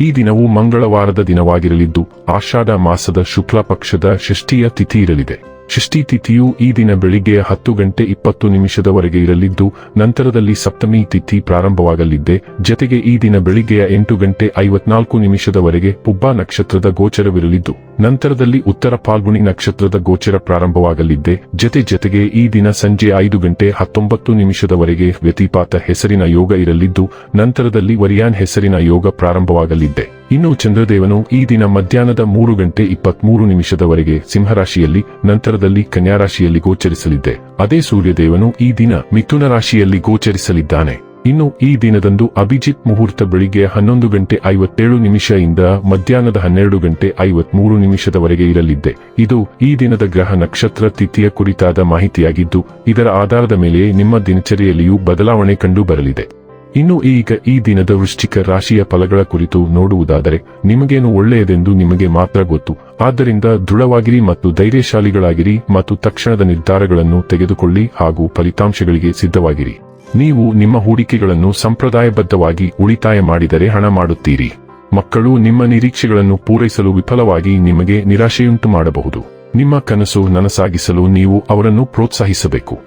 ಈ ದಿನವು ಮಂಗಳವಾರದ ದಿನವಾಗಿರಲಿದ್ದು ಆಷಾಢ ಮಾಸದ ಶುಕ್ಲ ಪಕ್ಷದ ಷಷ್ಠಿಯ ತಿಥಿ ಇರಲಿದೆ. ಷಷ್ಠಿ ತಿಥಿಯು ಈ ದಿನ ಬೆಳಿಗ್ಗೆ ಹತ್ತು ಗಂಟೆ ಇಪ್ಪತ್ತು ನಿಮಿಷದವರೆಗೆ ಇರಲಿದ್ದು, ನಂತರದಲ್ಲಿ ಸಪ್ತಮಿ ತಿಥಿ ಪ್ರಾರಂಭವಾಗಲಿದ್ದೆ. ಜತೆಗೆ ಈ ದಿನ ಬೆಳಿಗ್ಗೆಯ ಎಂಟು ಗಂಟೆ ಐವತ್ನಾಲ್ಕು ನಿಮಿಷದವರೆಗೆ ಪುಬ್ಬ ನಕ್ಷತ್ರದ ಗೋಚರವಿರಲಿದ್ದು, ನಂತರದಲ್ಲಿ ಉತ್ತರ ಪಾಲ್ಗುಣಿ ನಕ್ಷತ್ರದ ಗೋಚರ ಪ್ರಾರಂಭವಾಗಲಿದ್ದೆ. ಜತೆ ಜತೆಗೆ ಈ ದಿನ ಸಂಜೆ ಐದು ಗಂಟೆ ಹತ್ತೊಂಬತ್ತು ನಿಮಿಷದವರೆಗೆ ವ್ಯತಿಪಾತ ಹೆಸರಿನ ಯೋಗ ಇರಲಿದ್ದು, ನಂತರದಲ್ಲಿ ವರಿಯಾನ್ ಹೆಸರಿನ ಯೋಗ ಪ್ರಾರಂಭವಾಗಲಿದ್ದೆ. ಇನ್ನು ಚಂದ್ರದೇವನು ಈ ದಿನ ಮಧ್ಯಾಹ್ನದ ಮೂರು ಗಂಟೆ ಇಪ್ಪತ್ಮೂರು ನಿಮಿಷದವರೆಗೆ ಸಿಂಹರಾಶಿಯಲ್ಲಿ, ನಂತರದಲ್ಲಿ ಕನ್ಯಾರಾಶಿಯಲ್ಲಿ ಗೋಚರಿಸಲಿದ್ದೆ. ಅದೇ ಸೂರ್ಯದೇವನು ಈ ದಿನ ಮಿಥುನ ರಾಶಿಯಲ್ಲಿ ಗೋಚರಿಸಲಿದ್ದಾನೆ. ಇನ್ನು ಈ ದಿನದಂದು ಅಭಿಜಿತ್ ಮುಹೂರ್ತ ಬೆಳಿಗ್ಗೆ ಹನ್ನೊಂದು ಗಂಟೆ ಐವತ್ತೇಳು ನಿಮಿಷದಿಂದ ಮಧ್ಯಾಹ್ನದ ಹನ್ನೆರಡು ಗಂಟೆ ಐವತ್ಮೂರು ನಿಮಿಷದವರೆಗೆ ಇರಲಿದ್ದೆ. ಇದು ಈ ದಿನದ ಗ್ರಹ ನಕ್ಷತ್ರ ತಿಥಿಯ ಕುರಿತಾದ ಮಾಹಿತಿಯಾಗಿದ್ದು, ಇದರ ಆಧಾರದ ಮೇಲೆ ನಿಮ್ಮ ದಿನಚರಿಯಲ್ಲಿಯೂ ಬದಲಾವಣೆ ಕಂಡು ಬರಲಿದೆ ಇನ್ನು ಈಗ ಈ ದಿನದ ವೃಶ್ಚಿಕ ರಾಶಿಯ ಫಲಗಳ ಕುರಿತು ನೋಡುವುದಾದರೆ, ನಿಮಗೇನು ಒಳ್ಳೆಯದೆಂದು ನಿಮಗೆ ಮಾತ್ರ ಗೊತ್ತು. ಆದ್ದರಿಂದ ದೃಢವಾಗಿರಿ ಮತ್ತು ಧೈರ್ಯಶಾಲಿಗಳಾಗಿರಿ ಮತ್ತು ತಕ್ಷಣದ ನಿರ್ಧಾರಗಳನ್ನು ತೆಗೆದುಕೊಳ್ಳಿ ಹಾಗೂ ಫಲಿತಾಂಶಗಳಿಗೆ ಸಿದ್ಧವಾಗಿರಿ. ನೀವು ನಿಮ್ಮ ಹೂಡಿಕೆಗಳನ್ನು ಸಂಪ್ರದಾಯಬದ್ಧವಾಗಿ ಉಳಿತಾಯ ಮಾಡಿದರೆ ಹಣ ಮಾಡುತ್ತೀರಿ. ಮಕ್ಕಳು ನಿಮ್ಮ ನಿರೀಕ್ಷೆಗಳನ್ನು ಪೂರೈಸಲು ವಿಫಲವಾಗಿ ನಿಮಗೆ ನಿರಾಶೆಯುಂಟು ಮಾಡಬಹುದು. ನಿಮ್ಮ ಕನಸು ನನಸಾಗಿಸಲು ನೀವು ಅವರನ್ನು ಪ್ರೋತ್ಸಾಹಿಸಬೇಕು.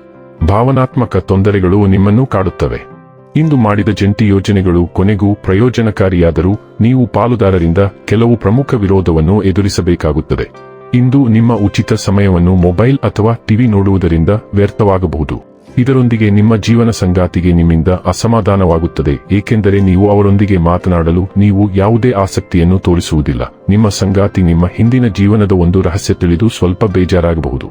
ಭಾವನಾತ್ಮಕ ತೊಂದರೆಗಳು ನಿಮ್ಮನ್ನು ಕಾಡುತ್ತವೆ. ಇಂದು ಮಾಡಿದ ಜಂಟಿ ಯೋಜನೆಗಳು ಕೊನೆಗೂ ಪ್ರಯೋಜನಕಾರಿಯಾದರೂ ನೀವು ಪಾಲುದಾರರಿಂದ ಕೆಲವು ಪ್ರಮುಖ ವಿರೋಧವನ್ನು ಎದುರಿಸಬೇಕಾಗುತ್ತದೆ. ಇಂದು ನಿಮ್ಮ ಉಚಿತ ಸಮಯವನ್ನು ಮೊಬೈಲ್ ಅಥವಾ ಟಿವಿ ನೋಡುವುದರಿಂದ ವ್ಯರ್ಥವಾಗಬಹುದು. ಇದರೊಂದಿಗೆ ನಿಮ್ಮ ಜೀವನ ಸಂಗಾತಿಗೆ ನಿಮ್ಮಿಂದ ಅಸಮಾಧಾನವಾಗುತ್ತದೆ, ಏಕೆಂದರೆ ನೀವು ಅವರೊಂದಿಗೆ ಮಾತನಾಡಲು ನೀವು ಯಾವುದೇ ಆಸಕ್ತಿಯನ್ನು ತೋರಿಸುವುದಿಲ್ಲ. ನಿಮ್ಮ ಸಂಗಾತಿ ನಿಮ್ಮ ಹಿಂದಿನ ಜೀವನದ ಒಂದು ರಹಸ್ಯ ತಿಳಿದು ಸ್ವಲ್ಪ ಬೇಜಾರಾಗಬಹುದು.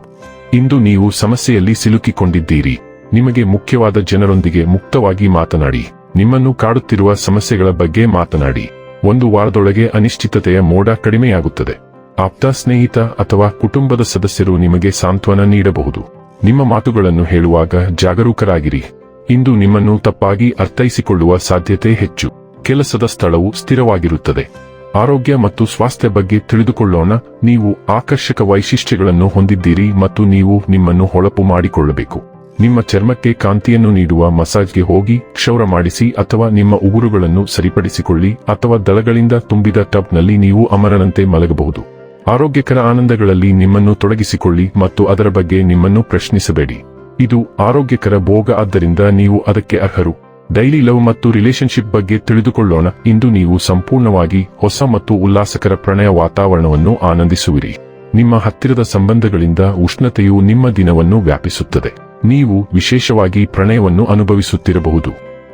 ಇಂದು ನೀವು ಸಮಸ್ಯೆಯಲ್ಲಿ ಸಿಲುಕಿಕೊಂಡಿದ್ದೀರಿ. ನಿಮಗೆ ಮುಖ್ಯವಾದ ಜನರೊಂದಿಗೆ ಮುಕ್ತವಾಗಿ ಮಾತನಾಡಿ, ನಿಮ್ಮನ್ನು ಕಾಡುತ್ತಿರುವ ಸಮಸ್ಯೆಗಳ ಬಗ್ಗೆ ಮಾತನಾಡಿ. ಒಂದು ವಾರದೊಳಗೆ ಅನಿಶ್ಚಿತತೆಯ ಮೋಡ ಕಡಿಮೆಯಾಗುತ್ತದೆ. ಆಪ್ತ, ಸ್ನೇಹಿತ ಅಥವಾ ಕುಟುಂಬದ ಸದಸ್ಯರು ನಿಮಗೆ ಸಾಂತ್ವನ ನೀಡಬಹುದು. ನಿಮ್ಮ ಮಾತುಗಳನ್ನು ಹೇಳುವಾಗ ಜಾಗರೂಕರಾಗಿರಿ. ಇಂದು ನಿಮ್ಮನ್ನು ತಪ್ಪಾಗಿ ಅರ್ಥೈಸಿಕೊಳ್ಳುವ ಸಾಧ್ಯತೆ ಹೆಚ್ಚು. ಕೆಲಸದ ಸ್ಥಳವು ಸ್ಥಿರವಾಗಿರುತ್ತದೆ. ಆರೋಗ್ಯ ಮತ್ತು ಸ್ವಾಸ್ಥ್ಯ ಬಗ್ಗೆ ತಿಳಿದುಕೊಳ್ಳೋಣ. ನೀವು ಆಕರ್ಷಕ ವೈಶಿಷ್ಟ್ಯಗಳನ್ನು ಹೊಂದಿದ್ದೀರಿ ಮತ್ತು ನೀವು ನಿಮ್ಮನ್ನು ಹೊಳಪು ಮಾಡಿಕೊಳ್ಳಬೇಕು. ನಿಮ್ಮ ಚರ್ಮಕ್ಕೆ ಕಾಂತಿಯನ್ನು ನೀಡುವ ಮಸಾಜ್ಗೆ ಹೋಗಿ ಕ್ಷೌರ ಮಾಡಿಸಿ ಅಥವಾ ನಿಮ್ಮ ಉಗುರುಗಳನ್ನು ಸರಿಪಡಿಸಿಕೊಳ್ಳಿ ಅಥವಾ ದಳಗಳಿಂದ ತುಂಬಿದ ಟಬ್ನಲ್ಲಿ ನೀವು ಅಮರನಂತೆ ಮಲಗಬಹುದು. ಆರೋಗ್ಯಕರ ಆನಂದಗಳಲ್ಲಿ ನಿಮ್ಮನ್ನು ತೊಡಗಿಸಿಕೊಳ್ಳಿ ಮತ್ತು ಅದರ ಬಗ್ಗೆ ನಿಮ್ಮನ್ನು ಪ್ರಶ್ನಿಸಬೇಡಿ. ಇದು ಆರೋಗ್ಯಕರ ಭೋಗ ಆದ್ದರಿಂದ ನೀವು ಅದಕ್ಕೆ ಅರ್ಹರು. ಡೈಲಿ ಲವ್ ಮತ್ತು ರಿಲೇಶನ್ಶಿಪ್ ಬಗ್ಗೆ ತಿಳಿದುಕೊಳ್ಳೋಣ. ಇಂದು ನೀವು ಸಂಪೂರ್ಣವಾಗಿ ಹೊಸ ಮತ್ತು ಉಲ್ಲಾಸಕರ ಪ್ರಣಯ ವಾತಾವರಣವನ್ನು ಆನಂದಿಸುವಿರಿ. ನಿಮ್ಮ ಹತ್ತಿರದ ಸಂಬಂಧಗಳಿಂದ ಉಷ್ಣತೆಯು ನಿಮ್ಮ ದಿನವನ್ನು ವ್ಯಾಪಿಸುತ್ತದೆ. ನೀವು ವಿಶೇಷವಾಗಿ ಪ್ರಣಯವನ್ನು ಅನುಭವಿಸುತ್ತಿರಬಹುದು.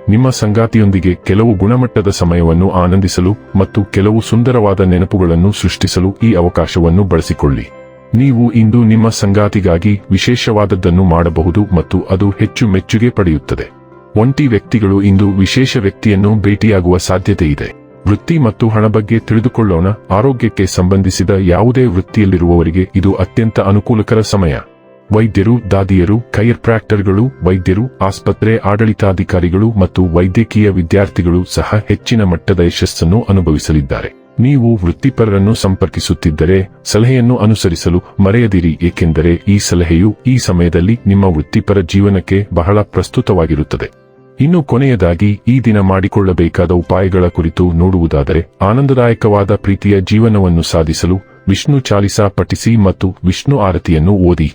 ನಿಮ್ಮ ಸಂಗಾತಿಯೊಂದಿಗೆ ಕೆಲವು ಗುಣಮಟ್ಟದ ಸಮಯವನ್ನು ಆನಂದಿಸಲು ಮತ್ತು ಕೆಲವು ಸುಂದರವಾದ ನೆನಪುಗಳನ್ನು ಸೃಷ್ಟಿಸಲು ಈ ಅವಕಾಶವನ್ನು ಬಳಸಿಕೊಳ್ಳಿ. ನೀವು ಇಂದು ನಿಮ್ಮ ಸಂಗಾತಿಗಾಗಿ ವಿಶೇಷವಾದದ್ದನ್ನು ಮಾಡಬಹುದು ಮತ್ತು ಅದು ಹೆಚ್ಚು ಮೆಚ್ಚುಗೆ ಪಡೆಯುತ್ತದೆ. ಒಂಟಿ ವ್ಯಕ್ತಿಗಳು ಇಂದು ವಿಶೇಷ ವ್ಯಕ್ತಿಯನ್ನು ಭೇಟಿಯಾಗುವ ಸಾಧ್ಯತೆ ಇದೆ ವೃತ್ತಿ ಮತ್ತು ಹಣ ಬಗ್ಗೆ ತಿಳಿದುಕೊಳ್ಳೋಣ. ಆರೋಗ್ಯಕ್ಕೆ ಸಂಬಂಧಿಸಿದ ಯಾವುದೇ ವೃತ್ತಿಯಲ್ಲಿರುವವರಿಗೆ ಇದು ಅತ್ಯಂತ ಅನುಕೂಲಕರ ಸಮಯ. ವೈದ್ಯರು, ದಾದಿಯರು ಕೈರ್ಪ್ರಾಕ್ಟರ್ಗಳು ವೈದ್ಯರು, ಆಸ್ಪತ್ರೆ ಆಡಳಿತಾಧಿಕಾರಿಗಳು ಮತ್ತು ವೈದ್ಯಕೀಯ ವಿದ್ಯಾರ್ಥಿಗಳು ಸಹ ಹೆಚ್ಚಿನ ಮಟ್ಟದ ಯಶಸ್ಸನ್ನು ಅನುಭವಿಸಲಿದ್ದಾರೆ. ನೀವು ವೃತ್ತಿಪರರನ್ನು ಸಂಪರ್ಕಿಸುತ್ತಿದ್ದರೆ ಸಲಹೆಯನ್ನು ಅನುಸರಿಸಲು ಮರೆಯದಿರಿ, ಏಕೆಂದರೆ ಈ ಸಲಹೆಯು ಈ ಸಮಯದಲ್ಲಿ ನಿಮ್ಮ ವೃತ್ತಿಪರ ಜೀವನಕ್ಕೆ ಬಹಳ ಪ್ರಸ್ತುತವಾಗಿರುತ್ತದೆ. ಇನ್ನು ಕೊನೆಯದಾಗಿ, ಈ ದಿನ ಮಾಡಿಕೊಳ್ಳಬೇಕಾದ ಉಪಾಯಗಳ ಕುರಿತು ನೋಡುವುದಾದರೆ, ಆನಂದದಾಯಕವಾದ ಪ್ರೀತಿಯ ಜೀವನವನ್ನು ಸಾಧಿಸಲು ವಿಷ್ಣು ಚಾಲಿಸಾ ಪಠಿಸಿ ಮತ್ತು ವಿಷ್ಣು ಆರತಿಯನ್ನು ಓದಿ.